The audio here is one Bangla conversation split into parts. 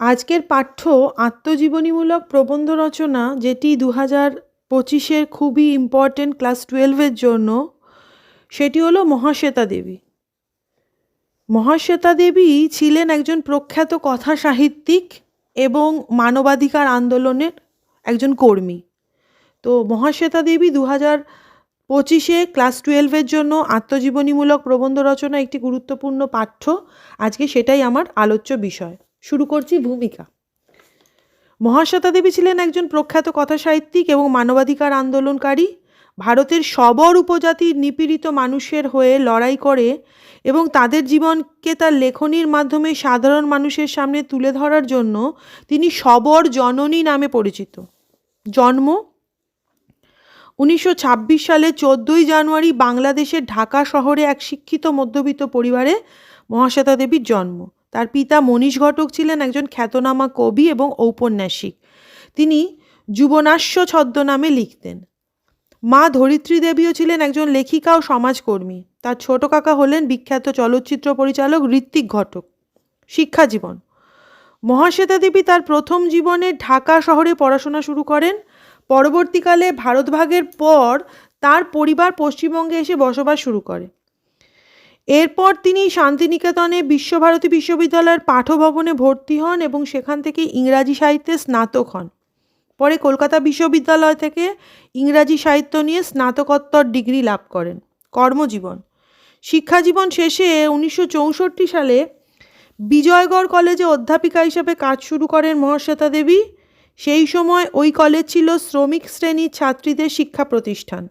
আজকের পাঠ্য আত্মজীবনীমূলক প্রবন্ধ রচনা, যেটি দু হাজার পঁচিশের খুবই ইম্পর্টেন্ট ক্লাস টুয়েলভের জন্য, সেটি হলো মহাশ্বেতা দেবী। মহাশ্বেতা দেবী ছিলেন একজন প্রখ্যাত কথা সাহিত্যিক এবং মানবাধিকার আন্দোলনের একজন কর্মী। তো মহাশ্বেতা দেবী দু হাজার পঁচিশে ক্লাস টুয়েলভের জন্য আত্মজীবনীমূলক প্রবন্ধ রচনা একটি গুরুত্বপূর্ণ পাঠ্য। আজকে সেটাই আমার আলোচ্য বিষয়। শুরু করছি ভূমিকা। মহাশ্বেতা দেবী ছিলেন একজন প্রখ্যাত কথা সাহিত্যিক এবং মানবাধিকার আন্দোলনকারী। ভারতের সবর উপজাতির নিপীড়িত মানুষের হয়ে লড়াই করে এবং তাদের জীবনকে তার লেখনীর মাধ্যমে সাধারণ মানুষের সামনে তুলে ধরার জন্য তিনি সবর জননী নামে পরিচিত। জন্ম উনিশশো ছাব্বিশ সালে চোদ্দোই জানুয়ারি বাংলাদেশের ঢাকা শহরে এক শিক্ষিত মধ্যবিত্ত পরিবারে মহাশ্বেতা দেবীর জন্ম। তার পিতা মনীষ ঘটক ছিলেন একজন খ্যাতনামা কবি এবং ঔপন্যাসিক। তিনি যুবনাশ্য ছদ্মনামে লিখতেন। মা ধরিত্রী দেবীও ছিলেন একজন লেখিকা ও সমাজকর্মী। তার ছোট কাকা হলেন বিখ্যাত চলচ্চিত্র পরিচালক ঋত্বিক ঘটক। শিক্ষা জীবন। মহাশ্বেতা দেবী তার প্রথম জীবনে ঢাকা শহরে পড়াশোনা শুরু করেন। পরবর্তীকালে ভারতভাগের পর তার পরিবার পশ্চিমবঙ্গে এসে বসবাস শুরু করে। এরপর তিনি শান্তিনিকেতনে বিশ্বভারতী বিশ্ববিদ্যালয়ের পাঠভবনে ভর্তি হন এবং সেখান থেকে ইংরাজি সাহিত্যে স্নাতক হন। পরে কলকাতা বিশ্ববিদ্যালয় থেকে ইংরাজি সাহিত্য নিয়ে স্নাতকোত্তর ডিগ্রি লাভ করেন। কর্মজীবন। শিক্ষাজীবন শেষে উনিশশো চৌষট্টি সালে বিজয়গড় কলেজে অধ্যাপিকা হিসেবে কাজ শুরু করেন মহাশ্বেতা দেবী। সেই সময় ওই কলেজ ছিল শ্রমিক শ্রেণির ছাত্রীদের শিক্ষা প্রতিষ্ঠান।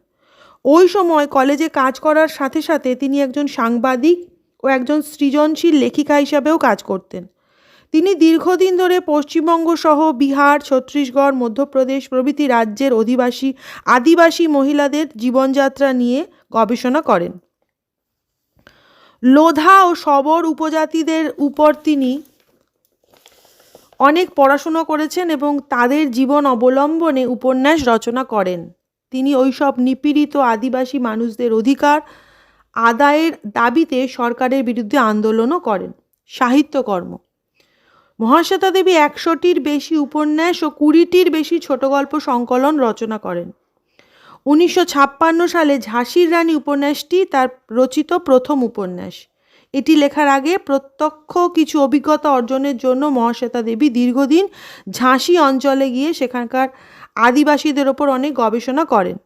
ওই সময় কলেজে কাজ করার সাথে সাথে তিনি একজন সাংবাদিক ও একজন সৃজনশীল লেখিকা হিসাবেও কাজ করতেন। তিনি দীর্ঘদিন ধরে পশ্চিমবঙ্গ সহ বিহার, ছত্তিশগড়, মধ্যপ্রদেশ প্রভৃতি রাজ্যের অধিবাসী, আদিবাসী মহিলাদের জীবনযাত্রা নিয়ে গবেষণা করেন। লোধা ও সবর উপজাতিদের উপর তিনি অনেক পড়াশুনো করেছেন এবং তাদের জীবন অবলম্বনে উপন্যাস রচনা করেন। তিনি ওইসব নিপীড়িত আদিবাসী মানুষদের অধিকার আদায়ের দাবিতে সরকারের বিরুদ্ধে আন্দোলনও করেন। সাহিত্যকর্ম। মহাশ্বেতা দেবী একশোটির বেশি উপন্যাস ও কুড়িটির বেশি ছোট গল্প সংকলন রচনা করেন। উনিশশো ছাপ্পান্ন সালে ঝাঁসির রানী উপন্যাসটি তার রচিত প্রথম উপন্যাস। এটি লেখার আগে প্রত্যক্ষ কিছু অভিজ্ঞতা অর্জনের জন্য মহাশ্বেতা দেবী দীর্ঘদিন ঝাঁসি অঞ্চলে গিয়ে সেখানকার আদিবাসীদের ওপর অনেক গবেষণা করেন।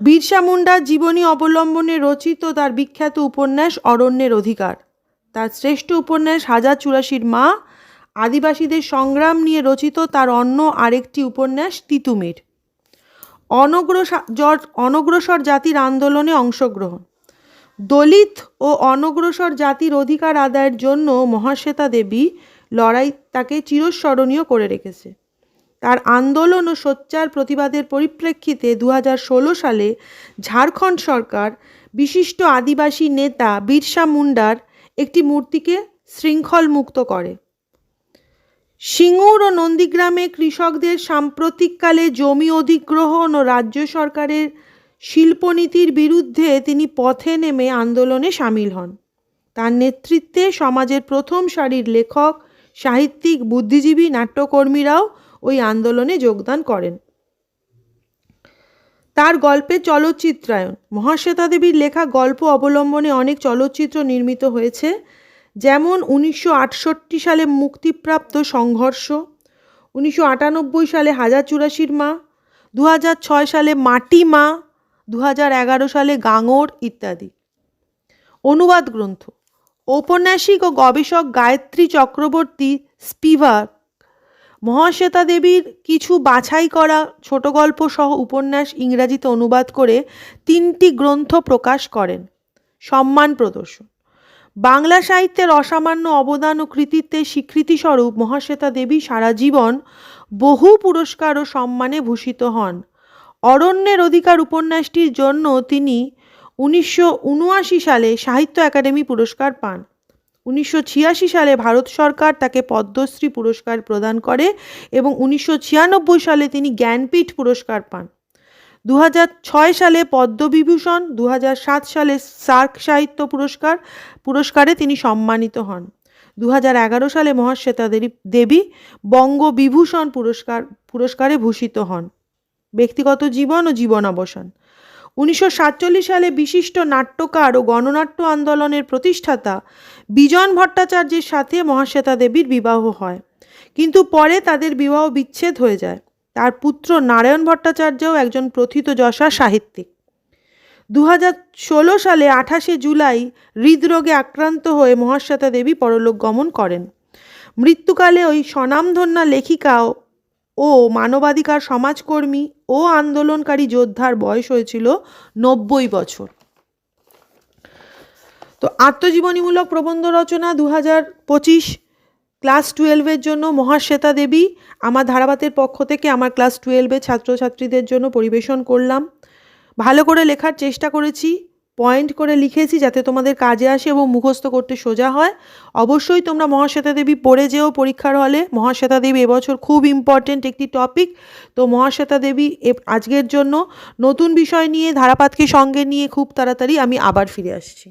বিরসা মুন্ডার জীবনী অবলম্বনে রচিত তার বিখ্যাত উপন্যাস অরণ্যের অধিকার। তার শ্রেষ্ঠ উপন্যাস হাজার চুরাশির মা, আদিবাসীদের সংগ্রাম নিয়ে রচিত তার অন্য আরেকটি উপন্যাস তিতুমির। অনগ্রসর অনগ্রসর জাতির আন্দোলনে অংশগ্রহণ। দলিত ও অনগ্রসর জাতির অধিকার আদায়ের জন্য মহাশ্বেতা দেবী লড়াই তাকে চিরস্মরণীয় করে রেখেছে। তার আন্দোলন ও সোচ্চার প্রতিবাদের পরিপ্রেক্ষিতে দু হাজার ষোলো সালে ঝাড়খণ্ড সরকার বিশিষ্ট আদিবাসী নেতা বিরসা মুন্ডার একটি মূর্তিকে শৃঙ্খল মুক্ত করে। সিঙ্গুর ও নন্দীগ্রামে কৃষকদের সাম্প্রতিককালে জমি অধিগ্রহণ ও রাজ্য সরকারের শিল্পনীতির বিরুদ্ধে তিনি পথে নেমে আন্দোলনে সামিল হন। তার নেতৃত্বে সমাজের প্রথম সারির লেখক, সাহিত্যিক, বুদ্ধিজীবী, নাট্যকর্মীরাও ওই আন্দোলনে যোগদান করেন। তার গল্পের চলচ্চিত্রায়ন। মহাশ্বেতা দেবীর লেখা গল্প অবলম্বনে অনেক চলচ্চিত্র নির্মিত হয়েছে, যেমন উনিশশো আটষট্টি সালে মুক্তিপ্রাপ্ত সংঘর্ষ, উনিশশো আটানব্বই সালে হাজার চুরাশির মা দু সালে মাটি মা দু সালে গাঙর ইত্যাদি। অনুবাদ গ্রন্থ। ঔপন্যাসিক ও গবেষক গায়ত্রী চক্রবর্তী স্পিভাক মহাশ্বেতা দেবীর কিছু বাছাই করা ছোট গল্প সহ উপন্যাস ইংরাজিতে অনুবাদ করে তিনটি গ্রন্থ প্রকাশ করেন। সম্মান প্রদর্শন। বাংলা সাহিত্যের অসামান্য অবদান ও কৃতিত্বের স্বীকৃতিস্বরূপ মহাশ্বেতা দেবী সারা জীবন বহু পুরস্কার ও সম্মানে ভূষিত হন। অরণ্যের অধিকার উপন্যাসটির জন্য তিনি উনিশশো উনআশি সালে সাহিত্য একাডেমি পুরস্কার পান। উনিশশো ছিয়াশি সালে ভারত সরকার তাকে পদ্মশ্রী পুরস্কার প্রদান করে এবং উনিশশো ছিয়ানব্বই সালে তিনি জ্ঞানপীঠ পুরস্কার পান। দু হাজার ছয় সালে পদ্মবিভূষণ দু হাজার সাত সালে সার্ক সাহিত্য পুরস্কার, পুরস্কারে তিনি সম্মানিত হন। দু সালে মহাশ্বেতা দেবী- দেবী বঙ্গবিভূষণ পুরস্কার, পুরস্কারে ভূষিত হন। ব্যক্তিগত জীবন ও জীবনাবসান। উনিশশো সাতচল্লিশ সালে বিশিষ্ট নাট্যকার ও গণনাট্য আন্দোলনের প্রতিষ্ঠাতা বিজন ভট্টাচার্যের সাথে মহাশ্বেতা দেবীর বিবাহ হয়। কিন্তু পরে তাদের বিবাহ বিচ্ছেদ হয়ে যায়। তার পুত্র নারায়ণ ভট্টাচার্যও একজন প্রথিত যশা সাহিত্যিক। দু হাজার ষোলো সালে আঠাশে জুলাই হৃদরোগে আক্রান্ত হয়ে মহাশ্বেতা দেবী পরলোক গমন করেন। মৃত্যুকালে ওই স্বনামধন্যা লেখিকা ও- মানবাধিকার সমাজকর্মী ও আন্দোলনকারী যোদ্ধার বয়স হয়েছিল নব্বই বছর। তো আত্মজীবনীমূলক প্রবন্ধ রচনা দু হাজার পঁচিশ ক্লাস টুয়েলভের জন্য মহাশ্বেতা দেবী, আমার ধারাবাতের পক্ষ থেকে আমার ক্লাস টুয়েলভের ছাত্রছাত্রীদের জন্য পরিবেশন করলাম। ভালো করে লেখার চেষ্টা করেছি। পয়েন্ট করে লিখেছি যাতে তোমাদের কাজে আসে এবং মুখস্থ করতে সোজা হয়। অবশ্যই তোমরা মহাশ্বেতা দেবী পড়ে যেও পরীক্ষার হলে। মহাশ্বেতা দেবী এবছর খুব ইম্পর্টেন্ট একটি টপিক তো মহাশ্বেতা দেবী আজকের জন্য নতুন বিষয় নিয়ে, ধারাপাতকে সঙ্গে নিয়ে খুব তাড়াতাড়ি আমি আবার ফিরে আসছি।